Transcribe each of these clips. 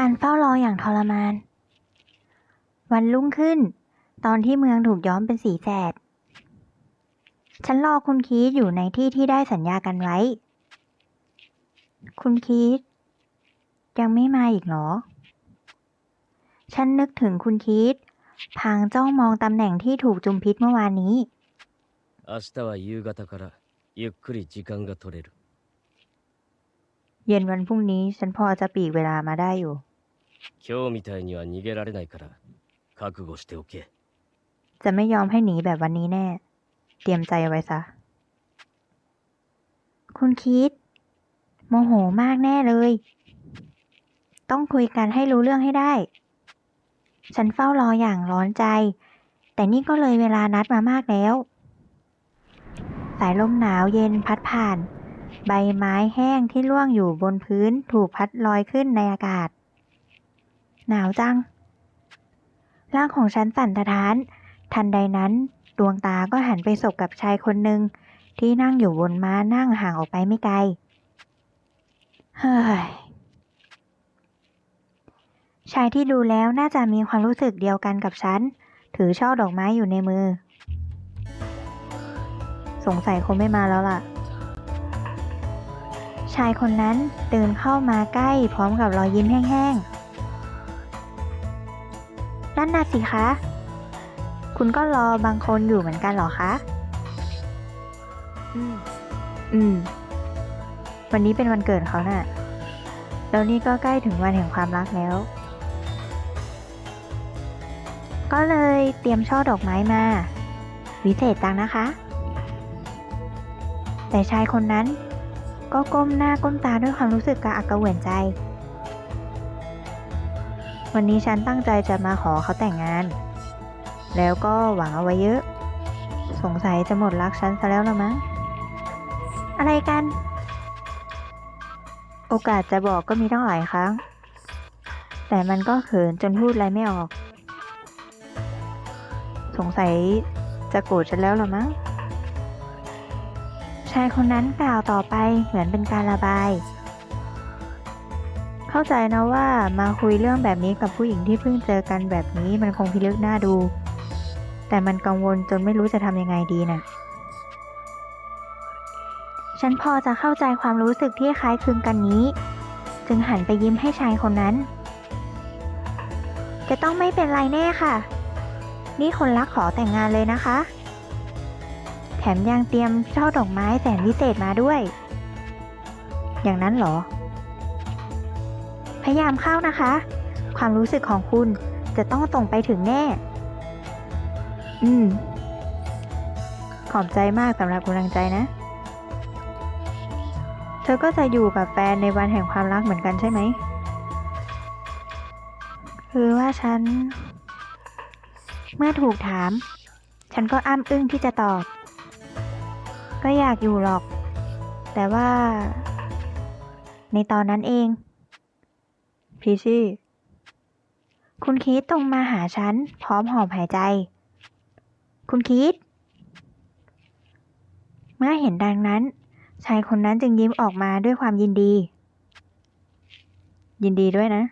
การเฝ้ารออย่างทรมาน วันรุ่งขึ้น ตอนที่เมืองถูกย้อมเป็นสีแสด ฉันรอคุณคีตอยู่ในที่ที่ได้สัญญากันไว้ คุณคีตยังไม่มาอีกเหรอ ฉันนึกถึงคุณคีตพลางจ้องมองตำแหน่งที่ถูกจุมพิษเมื่อวานนี้ 明日は夕方からゆっくり時間が取れる เย็นวันพรุ่งนี้ฉันพอจะปลีกเวลามาได้อยู่ 今日みたいには逃げられないから覚悟しておけ จะไม่ยอมให้หนีแบบวันนี้แน่ เตรียมใจเอาไว้ซะ คุณคิด โมโหมากแน่เลย ต้องคุยกันให้รู้เรื่องให้ได้ ฉันเฝ้ารออย่างร้อนใจ แต่นี่ก็เลยเวลานัดมามากแล้ว สายลมหนาวเย็นพัดผ่าน ใบไม้แห้งที่ร่วงอยู่บนพื้นถูกพัดลอยขึ้นในอากาศ หนาวจัง ร่างของฉันสั่นสะท้าน ทันใดนั้นดวงตาก็หันไปสบกับชายคนหนึ่งที่นั่งอยู่บนม้านั่งห่างออกไปไม่ไกล เฮ้ย ชายที่ดูแล้วน่าจะมีความรู้สึกเดียวกันกับฉัน ถือช่อดอกไม้อยู่ในมือ สงสัยคงไม่มาแล้วล่ะ ชายคนนั้นเดินเข้ามาใกล้พร้อมกับรอยยิ้มแห้งๆ นั่นน่ะสิคะ คุณก็รอบางคนอยู่เหมือนกันเหรอคะ อืม อืม วันนี้เป็นวันเกิดเขาน่ะ แล้วนี่ก็ใกล้ถึงวันแห่งความรักแล้ว ก็เลยเตรียมช่อดอกไม้มา วิเศษจังนะคะ แต่ชายคนนั้นก็ก้มหน้าก้มตาด้วยความรู้สึกกระอักกระอ่วนใจ วันนี้ฉันตั้งใจจะมาขอเขาแต่งงาน แล้วก็หวังเอาไว้เยอะ สงสัยจะหมดรักฉันซะแล้วละมั้ง อะไรกัน โอกาสจะบอกก็มีตั้งหลายครั้ง แต่มันก็เขินจนพูดอะไรไม่ออก สงสัยจะโกรธฉันแล้วละมั้ง ชายคนนั้นกล่าวต่อไปเหมือนเป็นการระบาย เข้าใจนะว่ามาคุยเรื่องแบบนี้กับผู้หญิงที่เพิ่งเจอกันแบบนี้มันคงพิลึกหน้าดู แต่มันกังวลจนไม่รู้จะทำยังไงดีน่ะฉันพอจะเข้าใจความรู้สึกที่คล้ายคลึงกันนี้ จึงหันไปยิ้มให้ชายคนนั้น จะต้องไม่เป็นไรแน่ค่ะ นี่คนรักขอแต่งงานเลยนะคะ แถมยังเตรียมช่อดอกไม้แสนวิเศษมาด้วย อย่างนั้นเหรอ พยายามเข้านะคะ ความรู้สึกของคุณจะต้องส่งไปถึงแน่ อืม ขอบใจมากสำหรับกำลังใจนะ เธอก็จะอยู่กับแฟนในวันแห่งความรักเหมือนกันใช่ไหม คือว่าฉัน เมื่อถูกถาม ฉันก็อ้ำอึ้งที่จะตอบ ก็อยากอยู่หรอก แต่ว่า ในตอนนั้นเอง พีชี่ คุณคีตตรงมาหาฉัน พร้อมหอบหายใจ คุณคีตเมื่อเห็นดังนั้น ชายคนนั้นจึงยิ้มออกมาด้วยความยินดี ยินดีด้วยนะ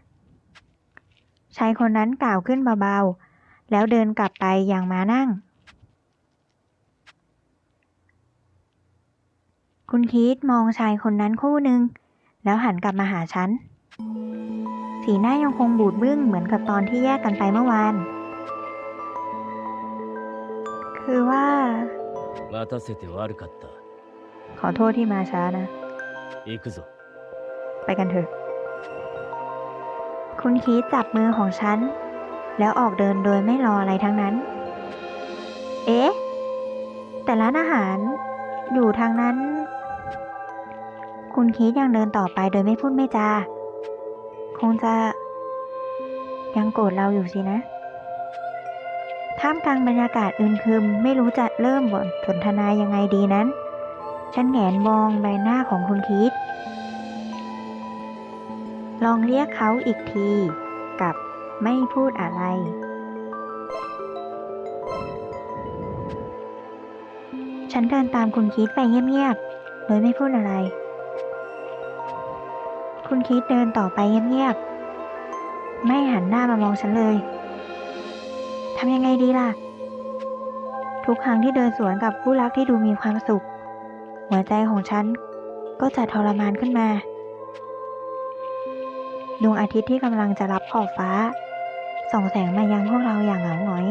ชายคนนั้นกล่าวขึ้นเบาๆ แล้วเดินกลับไปอยังมานั่ง คุณคีตมองชายคนนั้นคู่หนึ่งแล้วหันกลับมาหาฉัน สีหน้ายังคงบูดบึ้งเหมือนกับตอนที่แยกกันไปเมื่อวาน คือว่า 待たせて悪かっ ขอโทษที่มาช้านะ た行くぞ ไปกันเถอะ คุณคีตจับมือของฉัน แล้วออกเดินโดยไม่รออะไรทั้งนั้น เอ๊ะ แต่ร้านอาหาร อยู่ทางนั้น คุณคีตยังเดินต่อไปโดยไม่พูดไม่จา คงจะยังโกรธเราอยู่สินะ ท่ามกลางบรรยากาศอึมครึมไม่รู้จะเริ่มบทสนทนายังไงดีนั้น ฉันแงนมองใบหน้าของคุณคีตลองเรียกเขาอีกทีกับไม่พูดอะไร ฉันเดินตามคุณคิดไปเงียบๆ โดยไม่พูดอะไร คุณคิดเดินต่อไปเงียบๆ ไม่หันหน้ามามองฉันเลย ทำยังไงดีล่ะ ทุกครั้งที่เดินสวนกับคู่รักที่ดูมีความสุข หัวใจของฉันก็จะทรมานขึ้นมา ดวงอาทิตย์ที่กำลังจะรับขอบฟ้า ส่องแสงมายังพวกเราอย่างเหงาหง